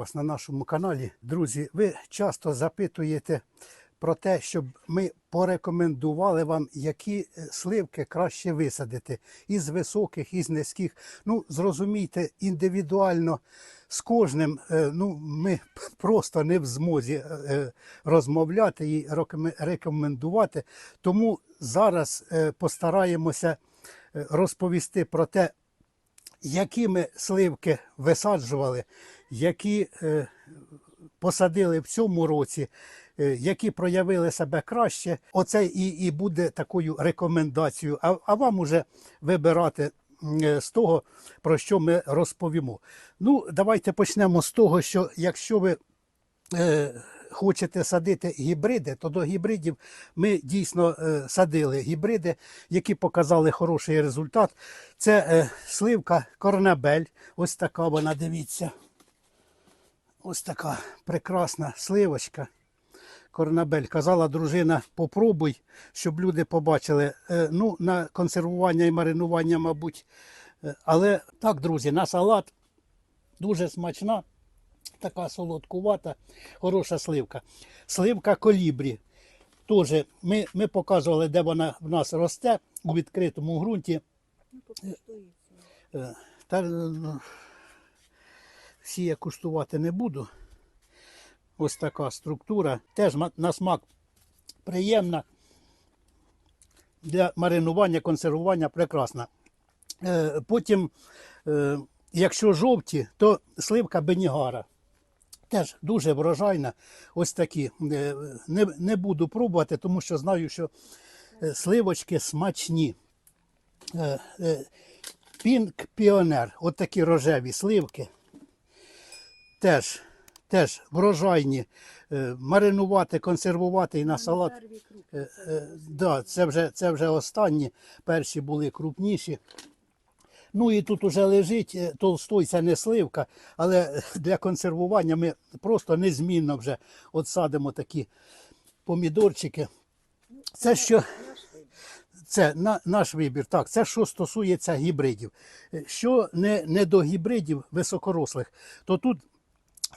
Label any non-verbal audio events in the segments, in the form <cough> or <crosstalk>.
вас на нашому каналі. Друзі, ви часто запитуєте про те, щоб ми порекомендували вам, які е, сливки краще висадити із високих, із низьких. Ну, зрозумійте, індивідуально з кожним е, ну, ми <laughs> просто не в змозі е, розмовляти і рекомендувати. Тому зараз постараємося розповісти про те, які ми сливки висаджували, які е, посадили в цьому році, е, які проявили себе краще. Оце і, і буде такою рекомендацією. А, а вам уже вибирати е, з того, про що ми розповімо. Ну, давайте почнемо з того, що якщо ви хочете садити гібриди, то до гібридів ми дійсно е, садили гібриди, які показали хороший результат. Це е, сливка Корнабель. Ось така вона, дивіться. Ось така прекрасна сливочка. Корнабель. Казала дружина, попробуй, щоб люди побачили. Е, ну, на консервування і маринування, мабуть. Але так, друзі, на салат дуже смачна, така солодкувата, хороша сливка. Сливка колібрі. Теж ми, ми показували, де вона в нас росте у відкритому ґрунті. Е, Та, ну, всі я куштувати не буду. Ось така структура. Теж на смак приємна. Для маринування, консервування прекрасна. Е, Потім, е, якщо жовті, то сливка Бенігара. Теж дуже врожайна. Ось такі. Е, Не, не буду пробувати, тому що знаю, що е, сливочки смачні. Пінк Піонер, от такі рожеві сливки. Теж, теж врожайні. Е, Маринувати, консервувати і на салат. Да, це вже, це вже останні. Перші були крупніші. Ну і тут уже лежить е, толстой, це не сливка, але <laughs> для консервування ми просто незмінно вже от такі помідорчики. Це що. Це на, наш вибір. Так, це що стосується гібридів. Е, Що не, не до гібридів високорослих, то тут,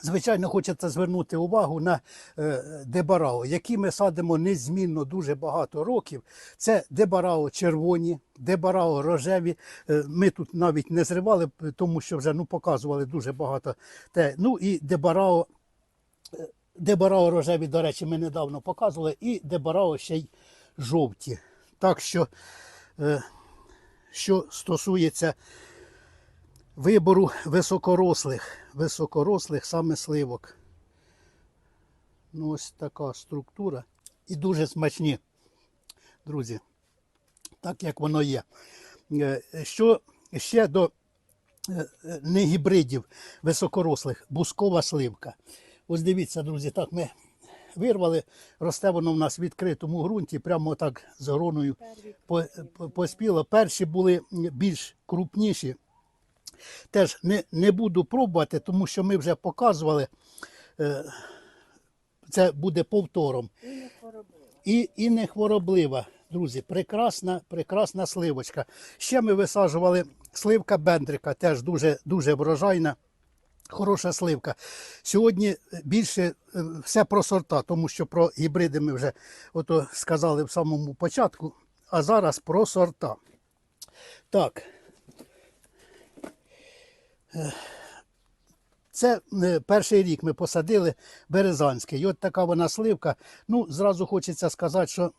звичайно, хочеться звернути увагу на е, дебарао, які ми садимо незмінно дуже багато років. Це дебарао червоні, дебарао рожеві. Е, ми тут навіть не зривали, тому що вже ну, показували дуже багато. Те. Ну і дебарао. е, Дебарао рожеві, до речі, ми недавно показували, і дебарао ще й жовті. Так що, е, що стосується вибору високорослих, високорослих саме сливок. Ну, ось така структура. І дуже смачні, друзі. Так як воно є. Е, Що ще до е, е, не гібридів високорослих, бускова сливка. Ось дивіться, друзі, так ми вирвали, росте воно в нас в відкритому ґрунті, прямо так з гроною по- по- поспіло. Перші були більш крупніші. Теж не, не буду пробувати, тому що ми вже показували. е, Це буде повтором. І, і не хвороблива, друзі. Прекрасна, прекрасна сливочка. Ще ми висаджували сливка Бендрика, теж дуже, дуже врожайна. Хороша сливка. Сьогодні більше е, все про сорта, тому що про гібриди ми вже ото сказали в самому початку, а зараз про сорта. Так. Е, Це е, перший рік ми посадили березанський. І от така вона сливка. Ну, зразу хочеться сказати, що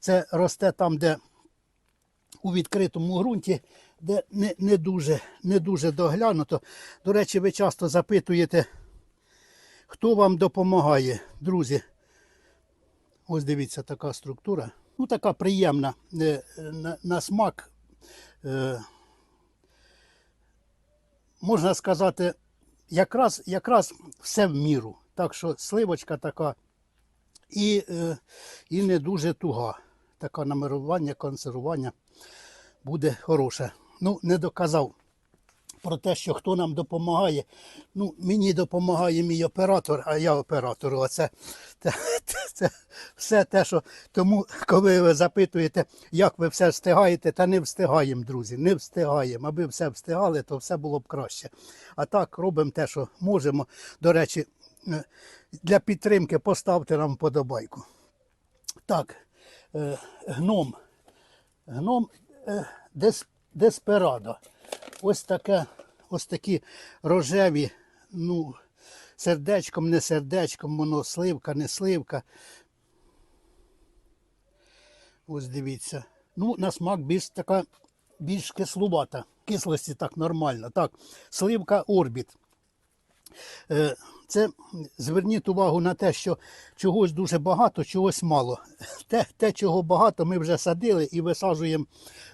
це росте там, де у відкритому ґрунті, де не, не, дуже, не дуже доглянуто. До речі, ви часто запитуєте, хто вам допомагає, друзі. Ось дивіться, така структура. Ну, така приємна е, на, на смак. Е, можна сказати, якраз, якраз все в міру. Так що сливочка така і, е, і не дуже туга. Таке намерування, консервування буде хороше. Ну, не доказав про те, що хто нам допомагає. Ну, мені допомагає мій оператор, а я оператор. Оце це, це, це все те, що тому, коли ви запитуєте, як ви все встигаєте, та не встигаємо, друзі, не встигаємо. Аби все встигали, то все було б краще. А так робимо те, що можемо. До речі, е, для підтримки поставте нам вподобайку. Так, е, гном. Гном е, дес, Деспирадо. Ось таке, ось такі рожеві, ну, сердечком, не сердечком, воно сливка, не сливка. Ось дивіться. Ну, на смак більш така, більш кислувата. Кислості так нормально. Так, сливка орбіт. Е, Це зверніть увагу на те, що чогось дуже багато, чогось мало. <laughs> Те, те, чого багато, ми вже садили і висаджуємо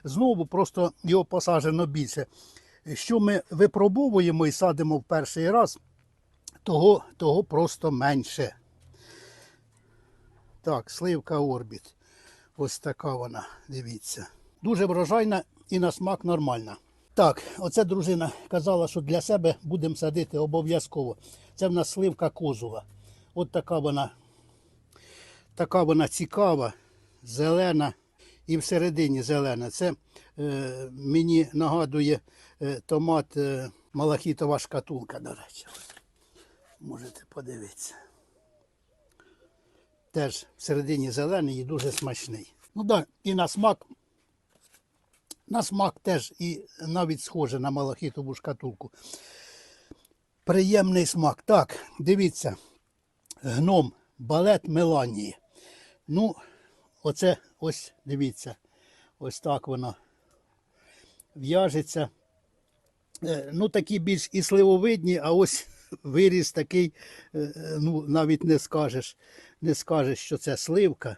знову, просто його посаджено більше. Що ми випробовуємо і садимо в перший раз, того, того просто менше. Так, сливка орбіт. Ось така вона, дивіться. Дуже врожайна і на смак нормальна. Так, оце дружина казала, що для себе будемо садити обов'язково. Це в нас сливка козула. От така вона, така вона цікава, зелена і всередині зелена. Це мені нагадує е, томат е, малахітова шкатулка, до речі. Можете подивитися. Теж всередині зелений і дуже смачний. Ну так, і на смак на смак теж і навіть схоже на малахітову шкатулку. Приємний смак. Так, дивіться. Гном, балет Меланії. Ну, оце ось дивіться. Ось так воно в'яжеться. Е, Ну, такі більш і сливовидні, а ось <laughs> виріс такий, е, ну, навіть не скажеш, не скажеш, що це сливка.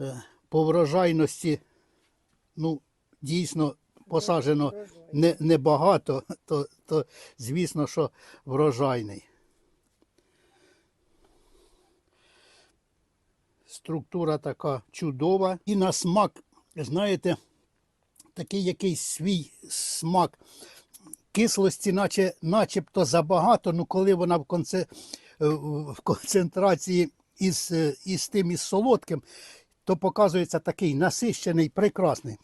Е, По врожайності, ну, дійсно посаджено не, небагато, <laughs> то, то звісно, що врожайний. Структура така чудова. І на смак, знаєте, такий якийсь свій смак кислості, наче, начебто забагато, ну коли вона в, конце, е, в концентрації із, е, із тим із солодким, то показується такий насищений, прекрасний.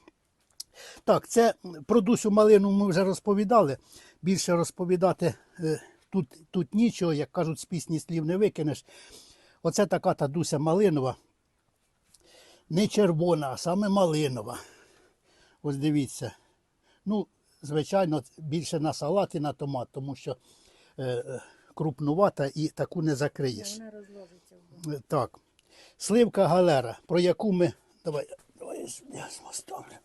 Так, це про Дусю малину ми вже розповідали. Більше розповідати е, тут, тут нічого, як кажуть, з пісні слів не викинеш. Оце така та Дуся малинова. Не червона, а саме малинова. Ось дивіться. Ну, звичайно, більше на салат і на томат, тому що е, крупнувата і таку не закриєш. Вона розложиться Е, Так. Сливка галера, про яку ми. Давай, давай я сюди поставлю.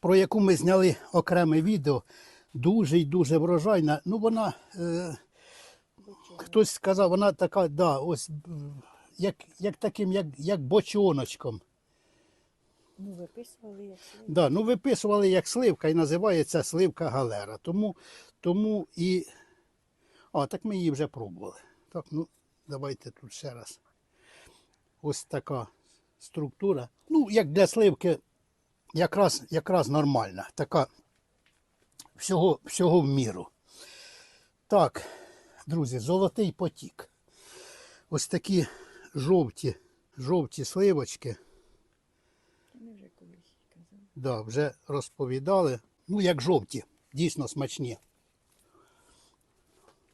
Про яку ми зняли окреме відео. Дуже і дуже врожайна. Ну, вона, е, хтось сказав, вона така, да, ось, як, як таким, як, як бочоночком. Ну, виписували як слід. Да, ну виписували як сливка і називається сливка галера. Тому, тому і. А, так ми її вже пробували. Так, ну, давайте тут ще раз. Ось така структура. Ну, як для сливки, якраз, якраз нормальна. Така всього, всього в міру. Так, друзі, золотий потік. Ось такі жовті, жовті сливочки. Ми вже колись казали. Да, вже розповідали. Ну, як жовті, дійсно смачні.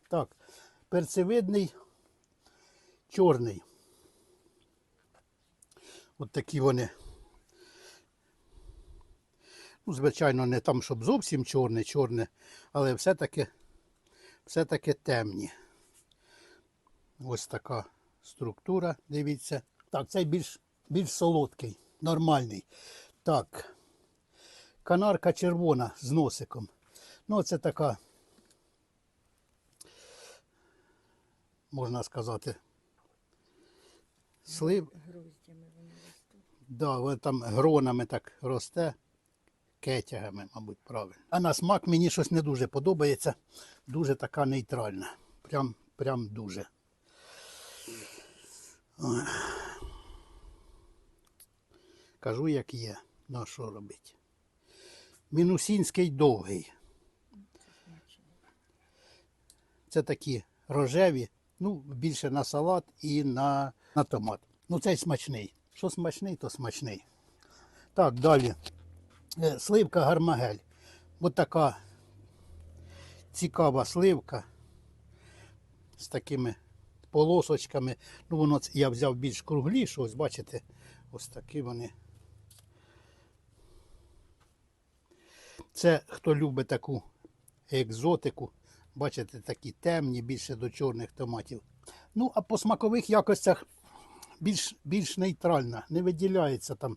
Так, перцевидний, чорний. От такі вони. Ну, звичайно, не там, щоб зовсім чорне, чорне, але все-таки все-таки темні. Ось така структура, дивіться. Так, цей більш, більш солодкий, нормальний. Так, канарка червона з носиком. Ну, це така, можна сказати, слив. Груздями вони. Да, вона там гронами так росте, кетягами, мабуть, правильно. А на смак мені щось не дуже подобається. Дуже така нейтральна. Прям, прям дуже. Кажу, як є. На що робити? Мінусінський довгий. Це такі рожеві, ну, більше на салат і на, на томат. Ну, цей смачний. Що смачний, то смачний. Так, далі. Е, Сливка гармагель. Ось така цікава сливка з такими полосочками. Ну, воно я взяв більш круглішу, ось бачите, ось такі вони. Це хто любить таку екзотику. Бачите, такі темні, більше до чорних томатів. Ну, а по смакових якостях більш, більш нейтральна, не виділяється там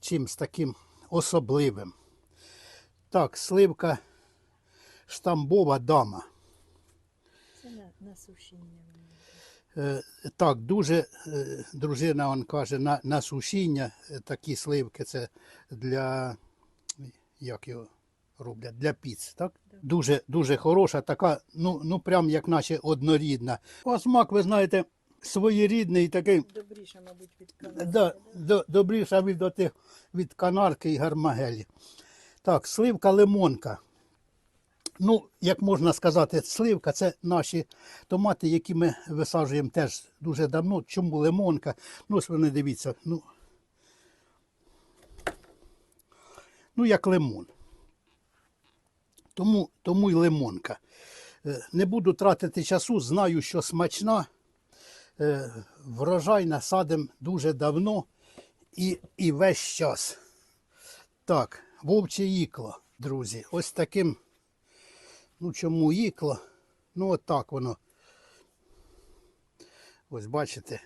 чимсь таким особливим. Так, сливка штамбова дама. На, на сушіння. Е, так, дуже е, дружина он каже, на, на сушіння е, такі сливки це для як його роблять, для піц, так? Дуже, дуже хороша, така, ну, ну прям як наче однорідна. А смак, ви знаєте, своєрідний такий. Добріше, мабуть, від канадського. Да, до, добріша від, отих, від канарки і гармагелі. Так, сливка лимонка. Ну, як можна сказати, сливка це наші томати, які ми висаджуємо теж дуже давно. Чому лимонка? Ну, ось вони дивіться. Ну, ну як лимон. Тому, тому й лимонка. Е, Не буду тратити часу, знаю, що смачна е, врожайна садим дуже давно і, і весь час. Так, вовче ікло, друзі. Ось таким. Ну чому ікло? Ну от так воно. Ось бачите.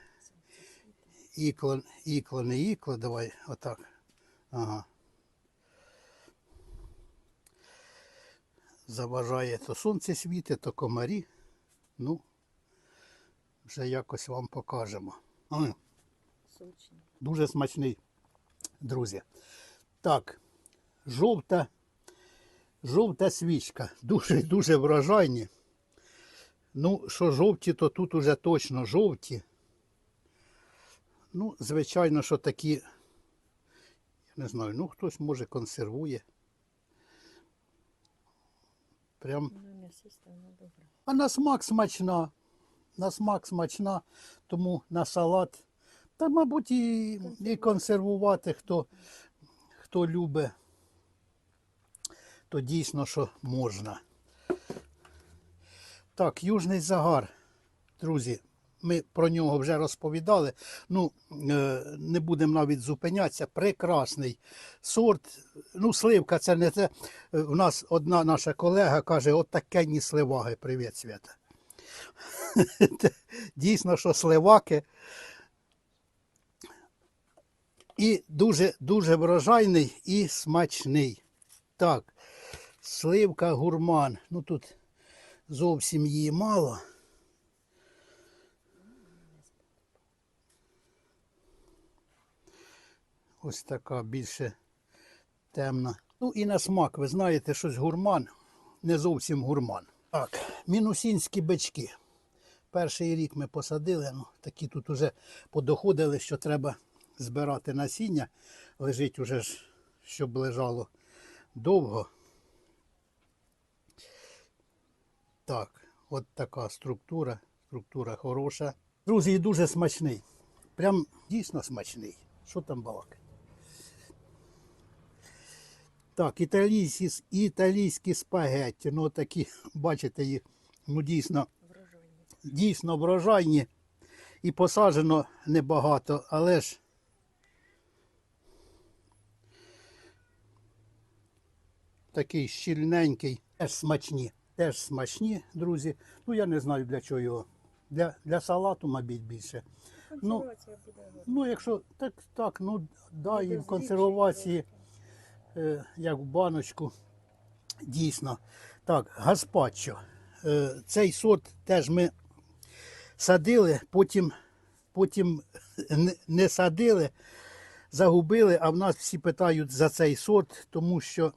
Ікло, ікло, не ікло, давай отак. Ага. Заважає то сонце світить, то комарі. Ну, вже якось вам покажемо. М, Дуже смачний, друзі. Так, жовта, жовта свічка. Дуже дуже врожайні. Ну, що жовті, то тут уже точно жовті. Ну, звичайно, що такі, я не знаю, ну хтось може консервує. Прям Ну, а на смак смачна. На смак смачна, тому на салат. Та, мабуть, і, і консервувати, хто, хто любить, то дійсно, що можна. Так, южний загар. Друзі, ми про нього вже розповідали. Ну, е, не будемо навіть зупинятися. Прекрасний сорт. Ну, сливка це не те. Е, У нас одна наша колега каже, от такенні сливаги. Привіт, Свята. <laughs> Дійсно, що сливаки. І дуже, дуже врожайний і смачний. Так, сливка гурман. Ну тут зовсім її мало. Ось така більше темна. Ну і на смак, ви знаєте, щось гурман, не зовсім гурман. Так, мінусінські бички. Перший рік ми посадили, ну, такі тут уже подоходили, що треба збирати насіння. Лежить уже ж, щоб лежало довго. Так, от така структура. Структура хороша. Друзі, і дуже смачний. Прям дійсно смачний. Що там балакати? Так, італійські, італійські спагетті. Ну такі, <laughs> бачите їх, ну дійсно Врожайні. дійсно врожайні і посаджено небагато, але ж такий щільненький, теж смачні. Теж смачні, друзі. Ну я не знаю для чого його. Для, для салату, мабуть, більше. Ну. Ну, якщо так, так, ну да, і в консервації, е, як в баночку. Дійсно. Так, гаспачо. Е, цей сорт теж ми садили, потім, потім не- садили, загубили, а в нас всі питають за цей сорт, тому що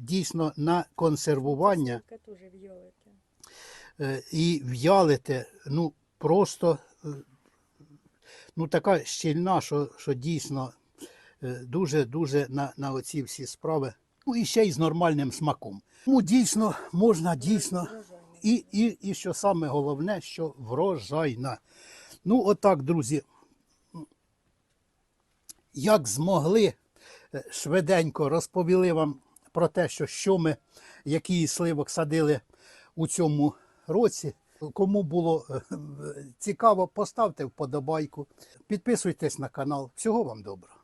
дійсно на консервування е, і в'ялите, ну просто е, ну, така щільна, що, що дійсно е, дуже-дуже на, на оці всі справи. Ну і ще й з нормальним смаком. Ну, дійсно, можна дійсно. І, і, і що саме головне, що врожайна. Ну, отак, друзі. Як змогли е, швиденько розповіли вам про те, що, що ми, який сливок садили у цьому році. Кому було е, цікаво, поставте вподобайку, підписуйтесь на канал. Всього вам доброго.